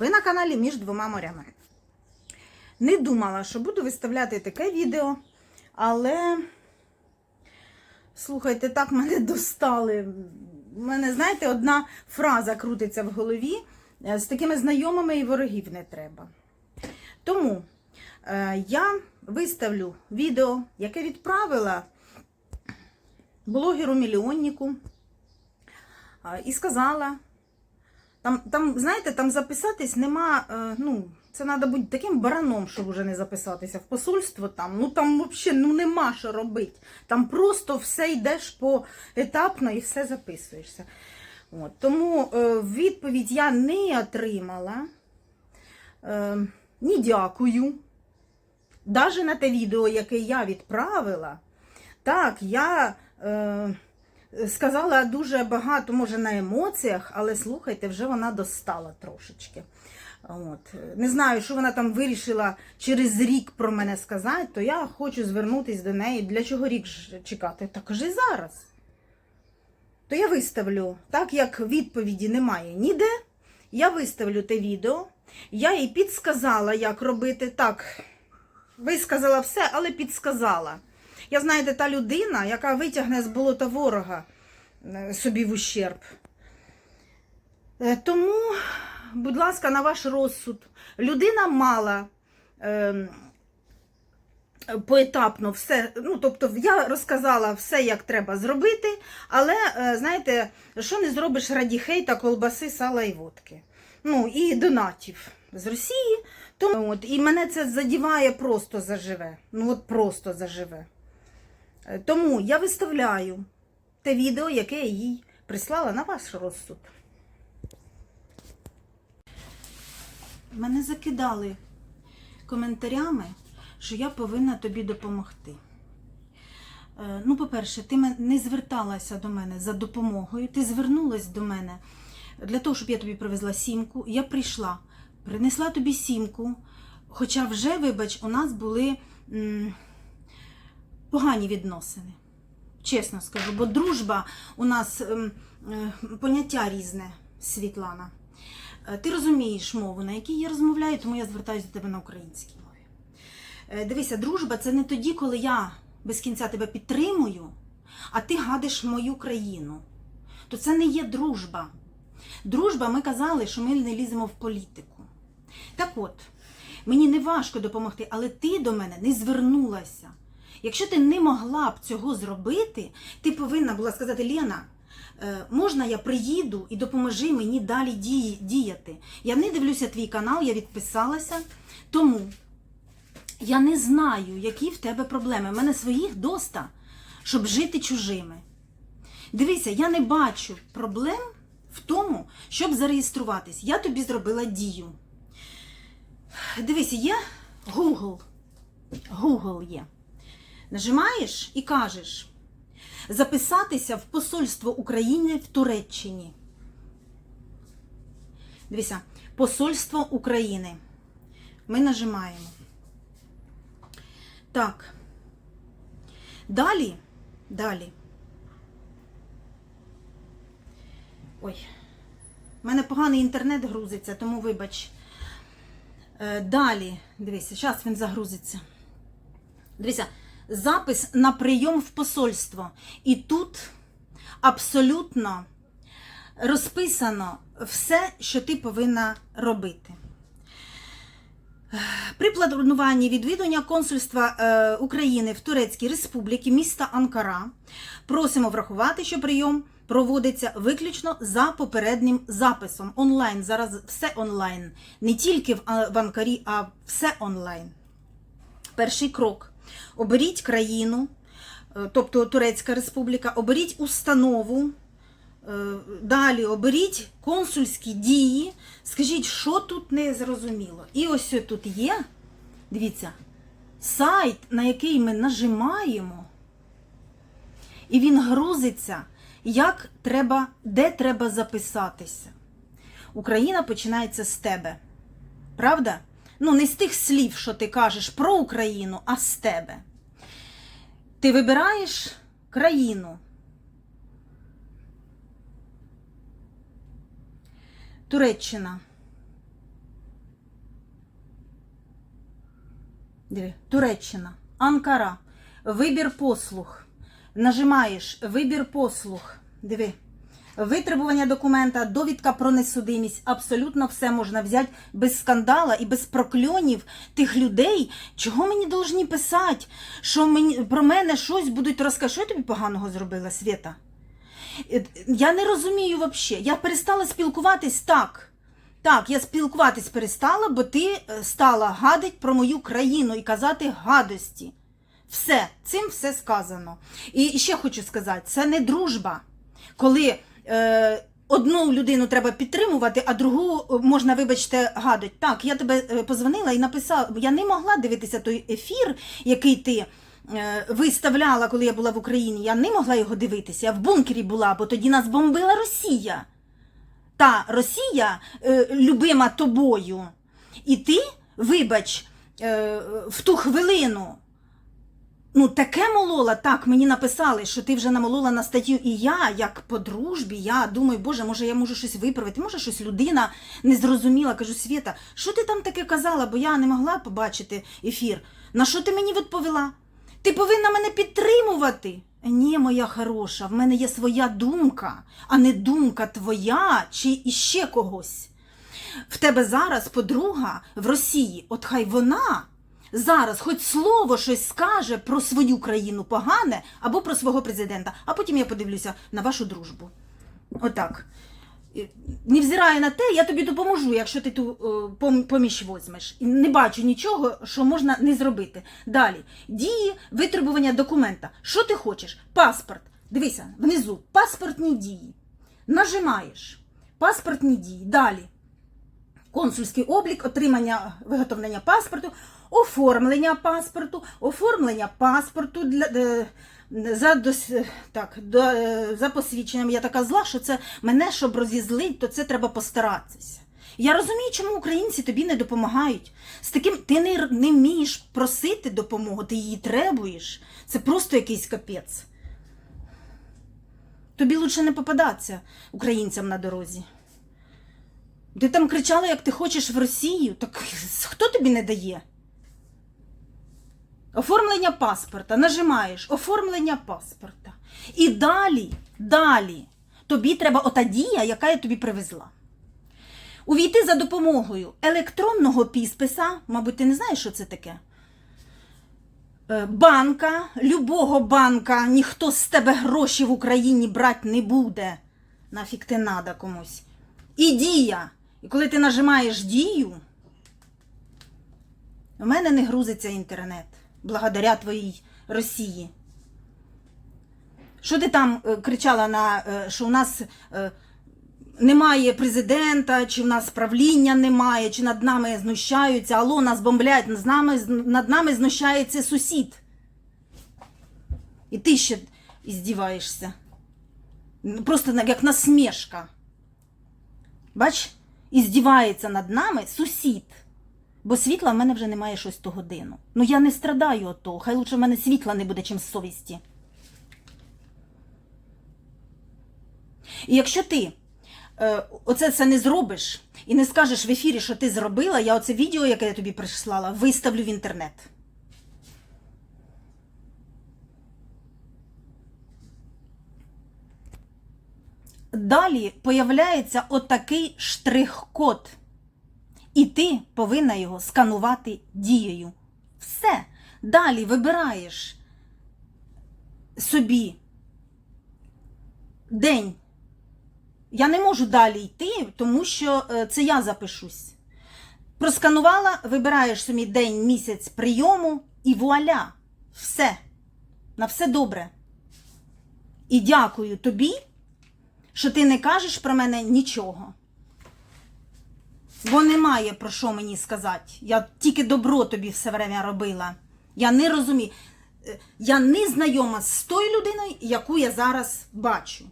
Ви на каналі Між двома морями. Не думала, що буду виставляти таке відео, але слухайте, так мене достали. У мене, знаєте, одна фраза крутиться в голові. е, З такими знайомими і ворогів не треба. Тому е, я виставлю відео, яке відправила блогеру-мільйоннику е, і сказала. Там, там, знаєте, там записатись нема. Е, ну, це треба бути таким бараном, щоб уже не записатися в посольство. Там, ну там взагалі ну, нема що робити. Там просто все йдеш по етапно і все записуєшся. От, тому е, відповідь я не отримала. Е, ні дякую. Даже на те відео, яке я відправила, так, я. Е, сказала дуже багато, може, на емоціях, але слухайте, вже вона достала трошечки. От. Не знаю, що вона там вирішила через рік про мене сказати, то я хочу звернутися до неї. Для чого рік чекати? Та кажи зараз. То я виставлю, так як відповіді немає ніде, я виставлю те відео. Я їй підсказала, як робити. Так, висказала все, але підсказала. Я, знаєте, та людина, яка витягне з болота ворога е, собі в ущерб. Е, Тому, будь ласка, на ваш розсуд. Людина мала е, поетапно все. Ну, тобто, я розказала все, як треба зробити, але, е, знаєте, що не зробиш раді хейта, колбаси, сала і водки. Ну, і донатів з Росії. Тому, от, і мене це задіває просто заживе. Ну, от просто заживе. Е, Тому я виставляю те відео, яке я їй прислала на ваш розсуд. Мене закидали коментарями, що я повинна тобі допомогти. Е, Ну, по-перше, ти не зверталася до мене за допомогою, ти звернулась до мене для того, щоб я тобі привезла сімку. Я прийшла, принесла тобі сімку, хоча вже, вибач, у нас були. Погані відносини. Чесно скажу, бо дружба у нас ем, е, поняття різне, Світлана. Е, Ти розумієш мову, на якій я розмовляю, тому я звертаюся до тебе на українській мові. Е, Дивися, дружба це не тоді, коли я без кінця тебе підтримую, а ти гадиш мою країну. То це не є дружба. Дружба, ми казали, що ми не ліземо в політику. Так от, мені не важко допомогти, але ти до мене не звернулася. Якщо ти не могла б цього зробити, ти повинна була сказати: Лена, е, можна я приїду і допоможи мені далі діяти. Я не дивлюся твій канал, я відписалася. Тому я не знаю, які в тебе проблеми. У мене своїх доста, щоб жити чужими. Дивися, я не бачу проблем в тому, щоб зареєструватись. Я тобі зробила дію. Дивися, є Google. Google є. Нажимаєш і кажеш записатися в Посольство України в Туреччині. Дивіться, Посольство України. Ми нажимаємо. Так. Далі. Далі. Ой. У мене поганий інтернет грузиться, тому вибач. Е, Далі, дивіться, зараз він загрузиться. Дивіться, запис на прийом в посольство. І тут абсолютно розписано все, що ти повинна робити. При плануванні відвідування консульства е, України в Турецькій Республіці міста Анкара просимо врахувати, що прийом проводиться виключно за попереднім записом онлайн. Зараз все онлайн. Не тільки в Анкарі, а все онлайн. Перший крок. Оберіть країну, е, тобто Турецька Республіка, оберіть установу. е, Далі оберіть консульські дії. Скажіть, що тут не зрозуміло. І ось тут є, дивіться, сайт, на який ми нажимаємо, і він грузиться, як треба, де треба записатися. Україна починається з тебе. Правда? ну не з тих слів, що ти кажеш про Україну, а з тебе. Ти вибираєш країну. Туреччина. Диви. Туреччина. Анкара. Вибір послуг. Нажимаєш вибір послуг. Диви. Витребування документа, довідка про несудимість. Абсолютно все можна взяти без скандала і без прокльонів тих людей. Чого мені должні писати? Що мені про мене щось будуть розказувати? Що я тобі поганого зробила, Свята? Е, Я не розумію взагалі. Я перестала спілкуватись так. Так, я спілкуватись перестала, бо ти е, стала гадить про мою країну і казати гадості. Все, цим все сказано. І ще хочу сказати: це не дружба, коли одну людину треба підтримувати, а другу е, можна, вибачте, гадить. Так, я тебе е, позвонила і написала, я не могла дивитися той ефір, який ти. е, Виставляла, коли я була в Україні, я не могла його дивитися. Я в бункері була, бо тоді нас бомбила Росія та Росія, е, любима тобою, і ти, вибач, е, в ту хвилину, ну, таке молола, так, мені написали, що ти вже намолола на статтю, і я, як по дружбі, я думаю, боже, може, я можу щось виправити, може, щось людина не зрозуміла. Кажу, Свєта, що ти там таке казала, бо я не могла побачити ефір. На що ти мені відповіла? Ти повинна мене підтримувати. Ні, моя хороша, в мене є своя думка, а не думка твоя чи іще когось. В тебе зараз подруга в Росії, от хай вона зараз хоч слово щось скаже про свою країну погане або про свого президента, а потім я подивлюся на вашу дружбу. Отак. Невзирає на те, я тобі допоможу, якщо ти ту е, поміч возьмеш. Не бачу нічого, що можна не зробити. Далі. Дії витребування документа. Що ти хочеш? Паспорт. Дивися, внизу паспортні дії. Нажимаєш. Паспортні дії. Далі. Консульський облік, отримання виготовлення паспорту, оформлення паспорту, оформлення паспорту для. е, за, так, е, за посвідченням я така зла, що це мене, щоб розізлить, то це треба постаратися. Я розумію, чому українці тобі не допомагають. З таким ти не, не вмієш просити допомогу, ти її требуєш. Це просто якийсь капець. Тобі лучше не попадатися українцям на дорозі. Ти там кричала, як ти хочеш в Росію, так хто тобі не дає? Оформлення паспорта. Нажимаєш оформлення паспорта. І далі, далі, тобі треба ота дія, яка я тобі привезла. Увійти за допомогою електронного підписа, мабуть, ти не знаєш, що це таке? Е, Банка, любого банка, ніхто з тебе гроші в Україні брати не буде. Нафіг ти надо комусь. І дія. І коли ти нажимаєш дію, у мене не грузиться інтернет благодаря твоїй Росії. Що ти там е, кричала на е, що у нас е, немає президента, чи в нас правління немає, чи над нами знущаються, алло, нас бомблять, над нами, над нами знущається сусід. І ти ще іздіваєшся. Ну, Просто як насмішка. Бач, іздівається над нами сусід. Бо світла в мене вже немає шосту годину. Ну я не страдаю від того. Хай лучше в мене світла не буде, чим совісті. І якщо ти е, оце все не зробиш і не скажеш в ефірі, що ти зробила, я оце відео, яке я тобі прислала, виставлю в інтернет. Далі появляється отакий штрих-код. І ти повинна його сканувати дією. Все. Далі вибираєш собі день. Я не можу далі йти, тому що е, це я запишусь. Просканувала, вибираєш собі день, місяць прийому і вуаля. Все. На все добре. І дякую тобі, що ти не кажеш про мене нічого. Бо немає про що мені сказати. Я тільки добро тобі все время робила. Я не розумію. Е, Я не знайома з тою людиною, яку я зараз бачу.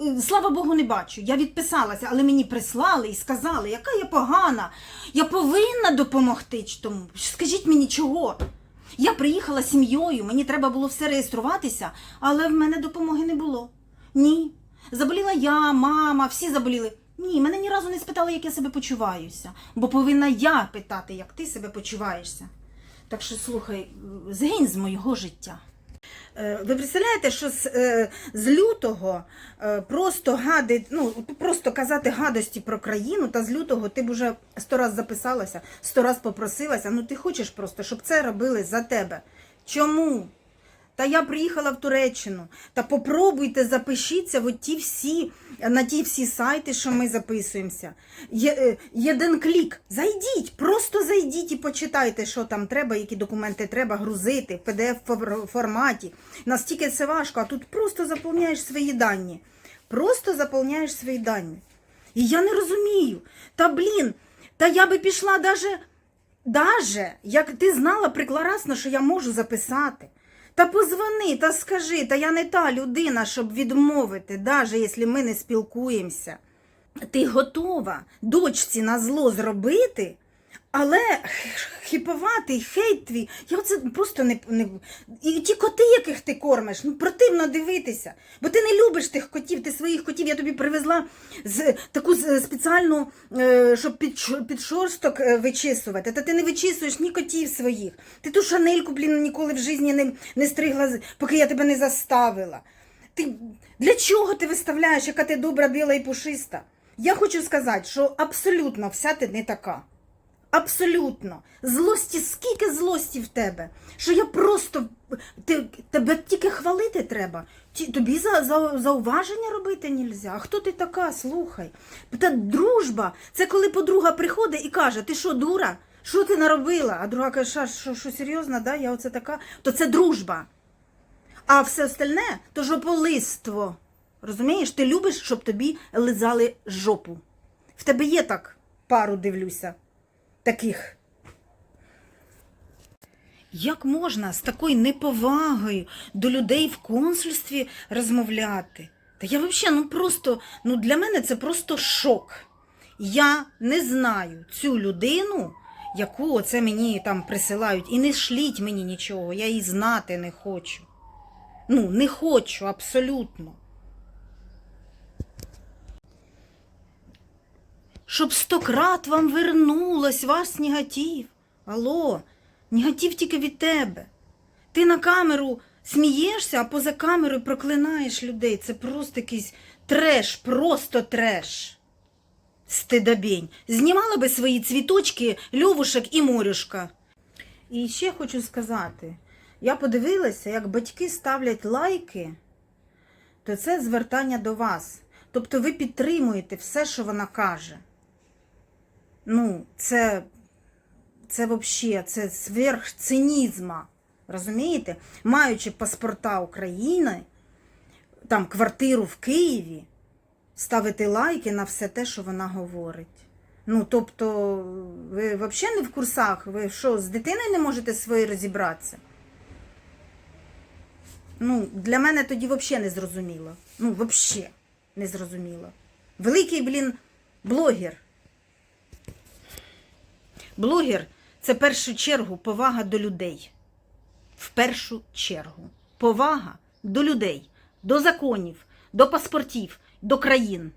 Е, Слава Богу, не бачу. Я відписалася, але мені прислали і сказали, яка я погана. Я повинна допомогти тому. Скажіть мені чого? Я приїхала з сім'єю, мені треба було все реєструватися, але в мене допомоги не було. Ні. Заболіла я, мама, всі заболіли. Ні, мене ні разу не спитали, як я себе почуваюся, бо повинна я питати, як ти себе почуваєшся. Так що слухай, згинь з моєго життя. Е, Ви представляєте, що з, е, з лютого е, просто гади, ну просто казати гадості про країну, та з лютого ти б уже сто раз записалася, сто раз попросилася. Ну ти хочеш просто, щоб це робили за тебе. Чому? Та я приїхала в Туреччину. Та попробуйте запишіться в ті всі, на ті всі сайти, що ми записуємося. Є, е, єдин клік. Зайдіть, просто зайдіть і почитайте, що там треба, які документи треба грузити в pdf форматі. Настільки це важко, а тут просто заповняєш свої дані. Просто заповняєш свої дані. І я не розумію. Та блін, та я би пішла даже, даже, як ти знала прекрасно, що я можу записати. Та позвони, та скажи, та я не та людина, щоб відмовити, навіть якщо ми не спілкуємося. Ти готова дочці на зло зробити, але хіпувати хейт твій, я оце просто не, не. І ті коти, яких ти кормиш, ну противно дивитися. Бо ти не любиш тих котів, ти своїх котів. Я тобі привезла з таку спеціальну, е, щоб під, під шорсток е, вичісувати. Та ти не вичісуєш ні котів своїх. Ти ту шанельку, блін, ніколи в житті не, не стригла, поки я тебе не заставила. Ти для чого ти виставляєш, яка ти добра, біла і пушиста? Я хочу сказати, що абсолютно вся ти не така. Абсолютно. Злості, скільки злості в тебе, що я просто ти, тебе тільки хвалити треба. Тобі за, за, зауваження робити нельзя. А хто ти така? Слухай. Та дружба це коли подруга приходить і каже: Ти що, дура? Що ти наробила? А друга каже, «Ша, що, що серйозно, да? я оце така. То це дружба. А все остальне то жополиство. Розумієш, ти любиш, щоб тобі лизали жопу. В тебе є так пару дивлюся таких. Як можна з такою неповагою до людей в консульстві розмовляти? Та я взагалі, ну просто, ну для мене це просто шок. Я не знаю цю людину, яку оце мені там присилають, і не шліть мені нічого, я її знати не хочу. Ну, не хочу абсолютно. Щоб стократ вам вернулось ваш негатив. Алло, негатив тільки від тебе. Ти на камеру смієшся, а поза камерою проклинаєш людей. Це просто якийсь треш, просто треш. Стидобень. Знімала би свої цвіточки, льовушек і морюшка. І ще хочу сказати: я подивилася, як батьки ставлять лайки, то це звертання до вас. Тобто ви підтримуєте все, що вона каже. Ну, це, це взагалі, це сверх. Розумієте? Маючи паспорта України, там квартиру в Києві, ставити лайки на все те, що вона говорить. Ну, тобто, ви взагалі не в курсах? Ви що, з дитиною не можете своєю розібратися? Ну, для мене тоді взагалі не зрозуміло. Ну, взагалі не зрозуміло. Великий, блін, блогер. Блогер це в першу чергу повага до людей. В першу чергу. Повага до людей, до законів, до паспортів, до країн.